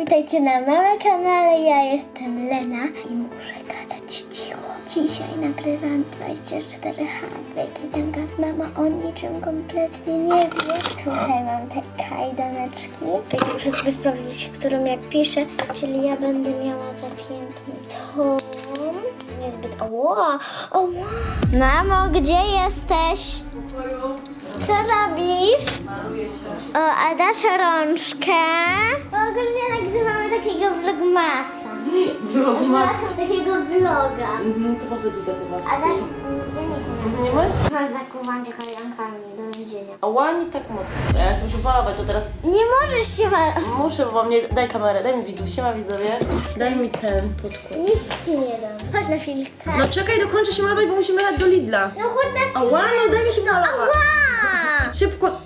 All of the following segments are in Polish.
witajcie na małym kanale. Ja jestem Lena i muszę gadać cicho. Dzisiaj nagrywam 24H w kajdankach. Mama o niczym kompletnie nie wie. Tutaj mam te kajdaneczki. Muszę sobie sprawdzić, którą ja piszę. Czyli ja będę miała zapiętą tą. Niezbyt... Oła! Oła! Mamo, gdzie jesteś? Co robisz? O, a dasz rączkę? Bo ogólnie nagrywamy takiego vlogmasa. Vlogmas. Takiego vloga. Mhm, to po co ci to zobacz? A dasz... Ja nie wiem. Nie masz? Kajdankami do więzienia. A łani tak mocno. Ja się muszę malować, to teraz Nie możesz się malować. muszę, bo mnie... Daj kamerę, daj mi widzów, siema widzowie. Daj mi ten podkład. Nic ci nie dam. Chodź na chwilkę. No czekaj, dokończę się malować, bo musimy jechać do Lidla. No chodź na A łani, no daj mi się malować. Ała! Szybko.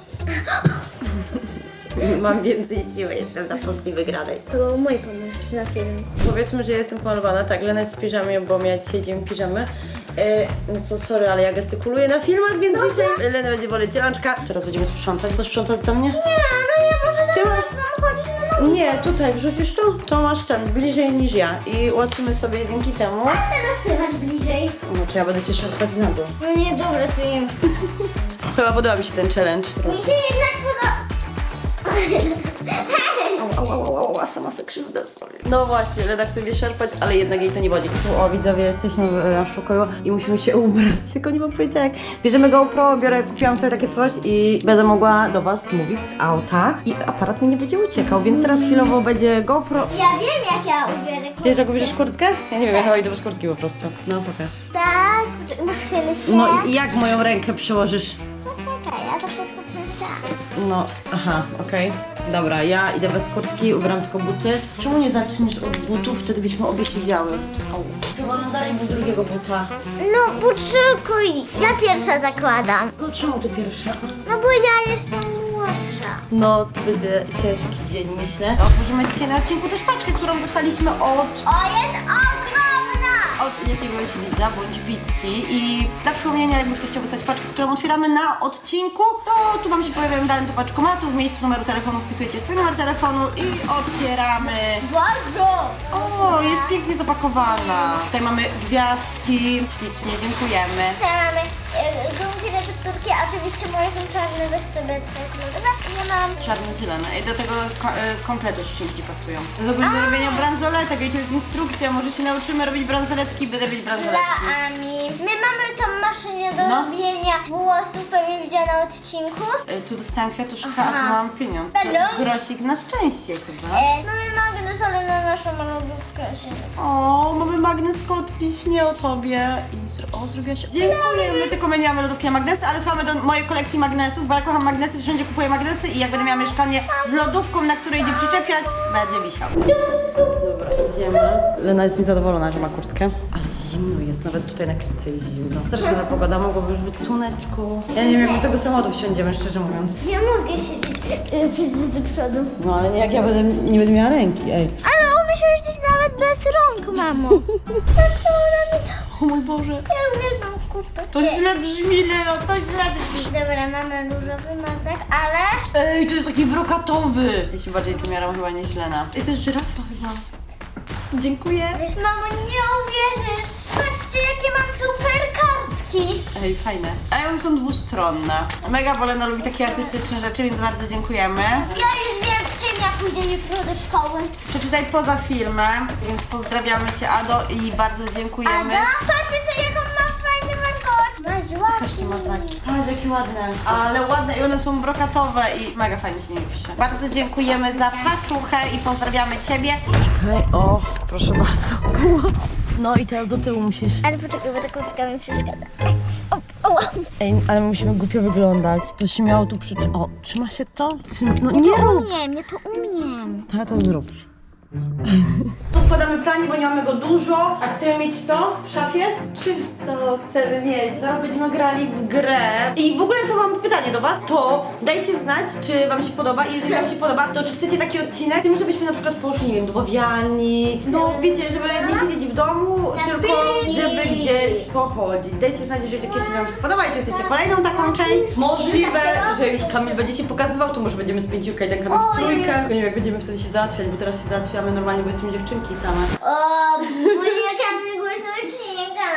Mam więcej siły, jestem na pozycji wygranej. To był mój pomysł na film. Powiedzmy, że jestem pomalowana, tak, Lena jest w piżamie, bo miała dzisiaj dzień piżamy. E, no co, sorry, ale ja gestykuluję na filmach, więc dzisiaj Lena będzie woleć dzielanczka. Teraz będziemy sprzątać, bo sprzątać za mnie? Nie, no nie, może Ty teraz ma- mam chodzić na. Nie, tutaj wrzucisz to, to masz ten, bliżej niż ja i ułatwimy sobie dzięki temu. Teraz ty masz bliżej. No to ja będę cię szarpać na dół. No nie, dobra, to nie. Chyba podoba mi się ten challenge. Mi się jednak podoba. Au, au, au, au, a sama se krzywdę zrobię. No właśnie, chce mnie szarpać, ale jednak jej to nie wodzi. Tu, o widzowie, jesteśmy w e, naszym pokoju i musimy się ubrać. Tylko nie mam pojęcia jak. Bierzemy GoPro, biorę, kupiłam sobie takie coś i będę mogła do was mówić z auta i aparat mi nie będzie uciekał, więc teraz chwilowo będzie GoPro. Ja wiem, jak ja ubiorę kurtkę. Wiesz, jak ubierzesz kurtkę? Ja nie wiem, ja chyba idę bez kurtki po prostu. No, pokaż. Tak, muszę się. No i jak moją rękę przełożysz? Poczekaj, ja to wszystko przeczytałam. No, aha, okej. Dobra, ja idę bez kurtki, ubieram tylko buty. Czemu nie zaczniesz od butów? Wtedy byśmy obie siedziały. Au. Chyba no daj mi drugiego buta. No, poczekaj, ja pierwsza zakładam. No czemu ty pierwsza? No bo ja jestem młodsza. No, to będzie ciężki dzień, myślę. Otworzymy dzisiaj na odcinku też paczkę, którą dostaliśmy od... O, jest ogromna! Od jakiegoś widza bądź widzki i dla przypomnienia, jakby ktoś chciał wysłać paczkę, którą otwieramy na odcinku, to tu wam się pojawiają dane do paczkomatu, w miejscu numeru telefonu wpisujecie swój numer telefonu i otwieramy. Bożo! O, jest pięknie zapakowana. Tutaj mamy gwiazdki, ślicznie, dziękujemy. Tutaj mamy e, szybkutki, oczywiście moje są czarne, bez sobie tak lodowe. Nie mam Czarno-zielone i do tego ko y, kompletu szybci pasują. To jest ogólnie do robienia bransoletek i tu jest instrukcja, może się nauczymy robić bransoletki, będę robić dla bransoletki. Ami. My mamy tą maszynę do No. robienia włosów, pewnie widziała na odcinku. Y, Tu dostałam kwiatuszka, a Aha. tu mam pieniądz. Hello? Grosik na szczęście chyba. E, mamy magnes, ale na naszą lodówkę się O, mamy magnes kotki, śnię o tobie. I zro- o, zrobiła się. Dziękujemy, tylko my nie mamy lodówki na magnesy, ale słuchamy do mojej kolekcji magnesów, bo ja kocham magnesy, wszędzie kupuję magnesy i jak będę miała mieszkanie z lodówką, na której idzie przyczepiać, będzie wisiał. Dobra, idziemy. Lena jest niezadowolona, że ma kurtkę. Ale zimno jest, nawet tutaj na klinice jest zimno. Straszna ta pogoda, mogłoby już być słoneczko. Ja nie wiem, jak do tego samochodu wsiądziemy, szczerze mówiąc. Nie mogę siedzieć e, do przodu. No ale jak ja będę, nie będę miała ręki, ej. Ale umiesz jeździć nawet bez rąk, mamo. Tak to ona mi dała. O mój Boże. Ja uwielbiam. To źle brzmi, Leno, to źle brzmi. Dobra, mamy różowy mazek, ale... Ej, to jest taki brokatowy! Ja się bardziej tu miałam chyba nie źlena. Ej, to jest żyrafa chyba. Dziękuję. Wiesz, mamo, nie uwierzysz. Patrzcie, jakie mam super kartki. Ej, fajne. Ej, one są dwustronne. Mega Bolena lubi takie artystyczne rzeczy, więc bardzo dziękujemy. Ja już wiem, w czym ja pójdę jutro do szkoły. Przeczytaj poza filmem, więc pozdrawiamy Cię Ado i bardzo dziękujemy. Ada, patrzcie, co, jaką jakie ładne. Ale ładne i one są brokatowe i mega fajnie się nimi pisze. Bardzo dziękujemy za paczuchę i pozdrawiamy Ciebie. Czekaj, o, proszę bardzo. No i teraz do tyłu musisz. Ale poczekaj, bo ta kurtka mi przeszkadza. O, o, Ej, ale my musimy głupio wyglądać. To się miało tu przy... O, trzyma się to? Trzyma... No nie to rób! umiem, nie to umiem. To ja to zrób. Składamy pranie, bo nie mamy go dużo, a chcemy mieć co w szafie? Czysto chcemy mieć. Teraz będziemy grali w grę. I w ogóle to mam pytanie do was, to dajcie znać, czy wam się podoba i jeżeli wam się podoba, to czy chcecie taki odcinek, chcemy, żebyśmy na przykład poszli, nie wiem, do bawialni, no wiecie, żeby nie siedzieć w domu, tylko żeby gdzieś pochodzić. Dajcie znać, jeżeli taki odcinek wam się spodoba i czy chcecie kolejną taką część. Możliwe, że już Kamil będzie się pokazywał, to może będziemy spędzić kajdankami w trójkę. Nie wiem, jak będziemy wtedy się załatwiać, bo teraz się załatwiamy normalnie, bo jesteśmy dziewczynki same. O, Monika, ty głośno odcinka.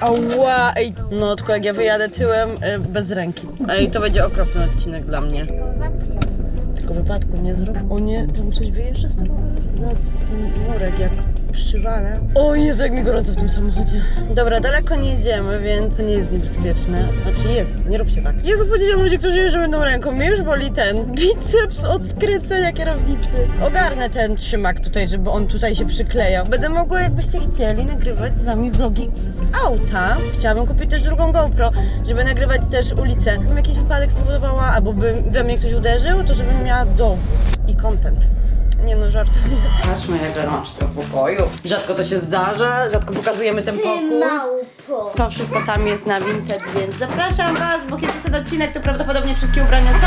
Ała, ej, no tylko jak ja wyjadę tyłem y, bez ręki. Ej, to będzie okropny odcinek dla mnie. Tylko wypadku nie zrób. O nie, tam coś wyjeżdża z tego w ten murek jak przywalę. O Jezu, jak mi gorąco w tym samochodzie. Dobra, daleko nie jedziemy, więc to nie jest niebezpieczne. Znaczy jest, nie róbcie tak. Jezu, powiedziałam ludzie, którzy jeżdżą jedną ręką. Mnie już boli ten biceps od skręcenia kierownicy. Ogarnę ten trzymak tutaj, żeby on tutaj się przyklejał. Będę mogła, jakbyście chcieli, nagrywać z wami vlogi z auta. Chciałabym kupić też drugą GoPro, żeby nagrywać też ulicę. Gdybym jakiś wypadek spowodowała, albo by we mnie ktoś uderzył, to żebym miała dowód i content. Nie no, żartuję. Masz to w pokoju. Rzadko to się zdarza, rzadko pokazujemy ten pokój. małpo. To wszystko tam jest na Vinted, więc zapraszam Was, bo kiedy ten odcinek, to prawdopodobnie wszystkie ubrania są.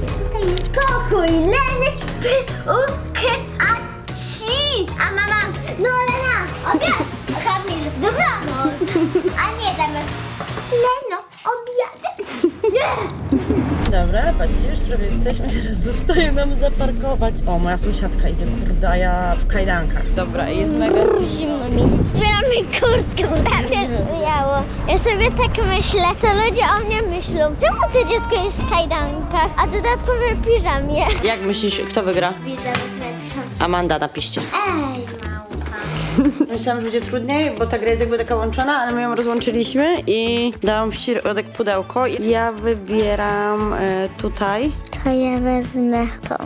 Tutaj pokój, Leny, pyłkę, a ci. A mama, no Lena, obiad. Kamil, dobranoc. A nie damy. Leno, obiadek. Nie. Dobra, patrzcie, już prawie jesteśmy, teraz zostaje nam zaparkować. O, moja sąsiadka idzie, kurde, a ja w kajdankach. Dobra, jest mega... Zimno mi. Zbieram mi kurtkę, prawie zwijało. Ja sobie tak myślę, co ludzie o mnie myślą. Czemu to dziecko jest w kajdankach, a dodatkowo w piżamie? Jak myślisz, kto wygra? Widzę, że piżamie. Amanda, napiszcie. Ej, małpa. Myślałam, że będzie trudniej, bo ta gra jest jakby taka łączona, ale my ją rozłączyliśmy i dałam w środek pudełko. Ja wybieram e, tutaj. To ja wezmę to.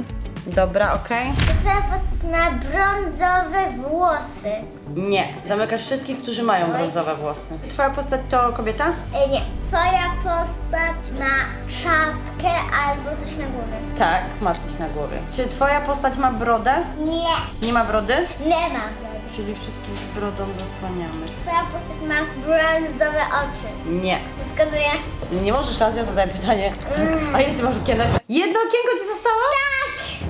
Dobra, okej. Postać ma brązowe włosy. Nie, zamykasz wszystkich, którzy mają brązowe włosy. Twoja postać to kobieta? E, nie. Twoja postać ma czapkę albo coś na głowie. Tak, ma coś na głowie. Czy twoja postać ma brodę? Nie. Nie ma brody? Nie ma. Czyli wszystkich z brodą zasłaniamy. Twoja postać ma brązowe oczy. Nie. Zgaduję? Nie możesz teraz, ja zadaję pytanie. A ile ty masz okienek? Jedno okienko ci zostało? Tak!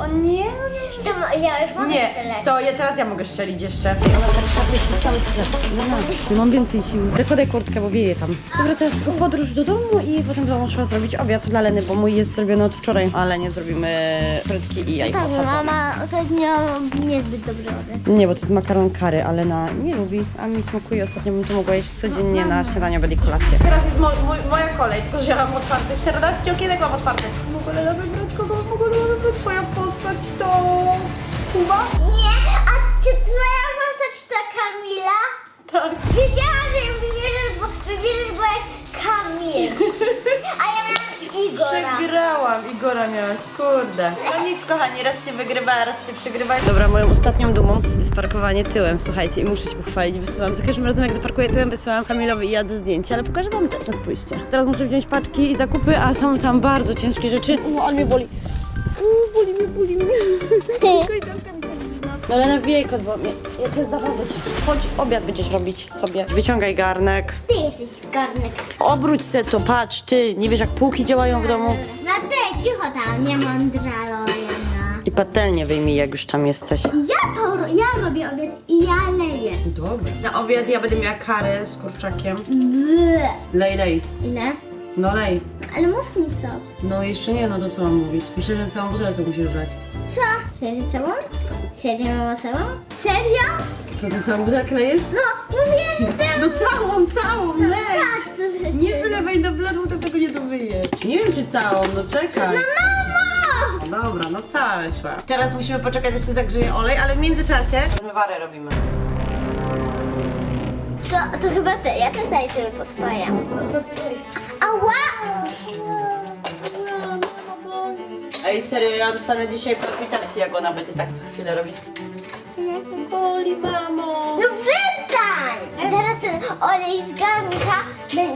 O nie, no nie możesz. To mo- ja już mogę Nie, strzelać. to ja teraz ja mogę szczelić jeszcze. Tak sklep. Dobra, nie mam więcej siły. Zakładaj kurtkę, bo wieje tam. Dobra, teraz tylko podróż do domu i potem w domu trzeba zrobić obiad dla Leny, bo mój jest zrobiony od wczoraj. Ale nie zrobimy frytki i jajko Tak, mama ostatnio niezbyt dobry obiad. Nie, bo to jest makaron kary, ale na nie lubi, a mi smakuje. Ostatnio bym to mogła jeść codziennie na śniadanie, obiad i kolację. Teraz jest mo- mój- moja kolej, tylko że ja mam otwarty. 14 okienek mam otwarty. Mogę wybrać, kogo mogę Lena wybrać? Twoja postać to... Kuba? Nie, a czy twoja postać to Kamila? Tak. Wiedziałam, że ją wybierzesz, bo wybierzesz, bo jak Kamil. A ja miałam Igora. Przegrałam, Igora miałaś, kurde. No nic kochani, raz się wygrywa, raz się przegrywa. Dobra, moją ostatnią dumą jest parkowanie tyłem, słuchajcie, i muszę się pochwalić, wysyłam, za każdym razem jak zaparkuję tyłem, wysyłam Kamilowi i jadę zdjęcie, ale pokażę wam też, spójrzcie. Teraz muszę wziąć paczki i zakupy, a są tam bardzo ciężkie rzeczy. U, ale mnie boli. U, boli mnie, boli mnie. No ale nawijaj kot, bo mnie, ja to jest zawodę cię. Chodź, obiad będziesz robić sobie. Wyciągaj garnek. Ty jesteś garnek. Obróć se to, patrz, ty, nie wiesz jak półki działają w domu? No ty, cicho tam, nie mądralo jedna. I patelnię wyjmij, jak już tam jesteś. Ja to, ro- ja robię obiad i ja leję. Dobra. Na obiad ja będę miała karę z kurczakiem. Ble. Lej, lej. Ile? No lej. Ale mów mi stop. No jeszcze nie, no to co mam mówić? Myślę, że całą butelkę musisz wlać. Co? Serio całą? Serio mama całą? Serio? Co, ty całą butelkę? No, mówię, że. No całą, całą, lej! Tak, to. Nie wylewaj do bladu, to tego nie dowyjesz. Nie wiem czy całą, no czekaj. Mamo! No dobra, no cała szła. Teraz musimy poczekać, aż się zagrzeje olej, ale w międzyczasie zmywarę robimy. To, to chyba ty, ja też tutaj sobie postoję. No to stoi. Ała! Ej, serio, ja dostanę dzisiaj palpitacji, jak ona będzie tak co chwilę robić. Boli, mamo! No przestań! Zaraz ten olej z garnka,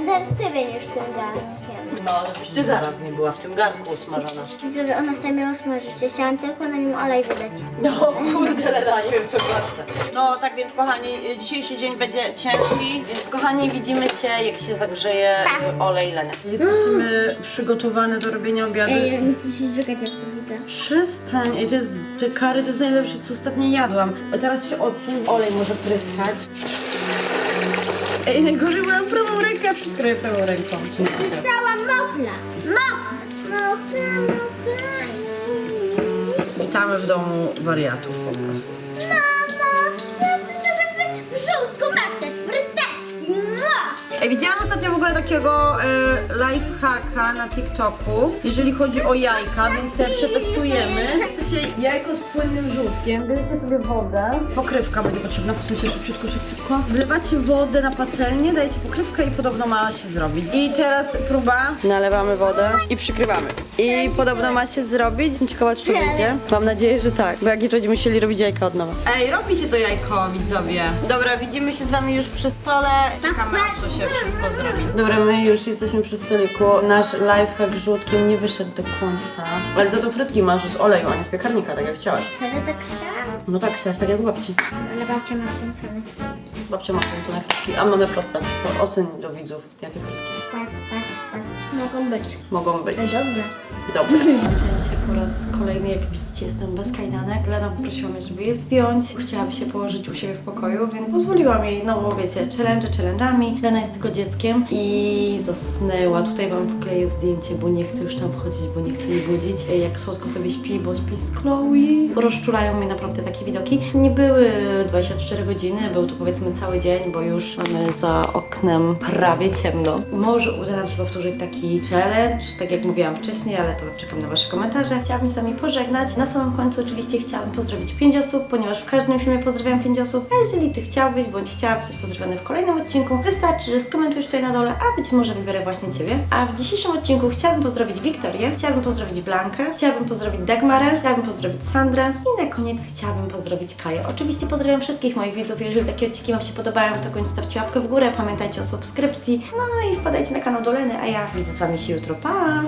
zaraz ty będziesz tym garnkiem. No, żebyś ty zaraz nie była w tym garnku usmażona. Widzowie, ona chce mnie usmażyć. Ja chciałam tylko na nim olej wydać. No kurde, Lena, nie wiem co ważne. No tak więc kochani, dzisiejszy dzień będzie ciężki, więc kochani widzimy się jak się zagrzeje Tak. y, olej Leny. Jesteśmy przygotowane do robienia obiadu. Ej, myślę się żygać jak to widzę. Przestań, Ej, to jest, te kary to jest najlepsze co ostatnio jadłam. A teraz się odsuń, olej może pryskać. Ej, najgorzej moją prawą rękę, wszystko robię prawą ręką. Cała mokra. Mokra. Mokra, mokra. Witamy w domu wariatów po prostu. Ej, widziałam ostatnio w ogóle takiego e, lifehacka na TikToku, jeżeli chodzi o jajka, więc je przetestujemy. Chcecie jajko z płynnym żółtkiem, bierzecie sobie wodę, pokrywka będzie potrzebna, posuńcie szybciutko, szybciutko. Wlewacie wodę na patelnię, dajecie pokrywkę i podobno ma się zrobić. I teraz próba. Nalewamy wodę i przykrywamy. I podobno ma się zrobić. Jestem ciekawa, czy to wyjdzie. Mam nadzieję, że tak, bo jak nie, to będziemy musieli robić jajka od nowa. Ej, robi się to jajko, widzowie. Dobra, widzimy się z wami już przy stole. Czekamy, aż to się wszystko zrobi. Dobra, my już jesteśmy przy stoliku. Nasz lifehack żółtkiem nie wyszedł do końca. Ale za to frytki masz z oleju, a nie z piekarnika, tak jak chciałaś. Serio tak chciałam? No tak, chciałaś, tak jak u babci. Ale babcia ma wkręcony. Babcia ma kręcone frytki, a mamy proste. Ocen do widzów, jakie frytki Patrz, patrz, patrz. Mogą być. mogą być. To dobrze. Dobre. Po raz kolejny, jak widzicie jestem bez kajdanek. Lena poprosiła mnie, żeby je zdjąć. Chciałaby się położyć u siebie w pokoju, więc pozwoliłam jej, no bo wiecie, challenge challenge'ami. Lena jest tylko dzieckiem i zasnęła. Tutaj wam wkleję zdjęcie, bo nie chcę już tam wchodzić, bo nie chcę jej budzić. Jak słodko sobie śpi, bo śpi z Chloe. Rozczulają mnie naprawdę takie widoki. Nie były 24 godziny, był to powiedzmy cały dzień, bo już mamy za oknem prawie ciemno. Może uda nam się powtórzyć taki challenge, tak jak mówiłam wcześniej, ale to czekam na Wasze komentarze. Chciałabym z Wami pożegnać. Na samym końcu oczywiście chciałam pozdrowić 5 osób, ponieważ w każdym filmie pozdrawiam 5 osób. A jeżeli Ty chciałbyś, bądź chciałabyś być pozdrowiony w kolejnym odcinku, wystarczy, że skomentujesz tutaj na dole, a być może wybiorę właśnie Ciebie. A w dzisiejszym odcinku chciałabym pozdrowić Wiktorię, chciałabym pozdrowić Blankę, chciałabym pozdrowić Dagmarę, chciałabym pozdrowić Sandrę i na koniec chciałabym pozdrowić Kaję. Oczywiście pozdrawiam wszystkich moich widzów. Jeżeli takie odcinki Wam się podobają, to koniecznie stawcie łapkę w górę, pamiętajcie o subskrypcji, no i wpadajcie na kanał Doleny, a ja widzę z Wami się jutro. Pa!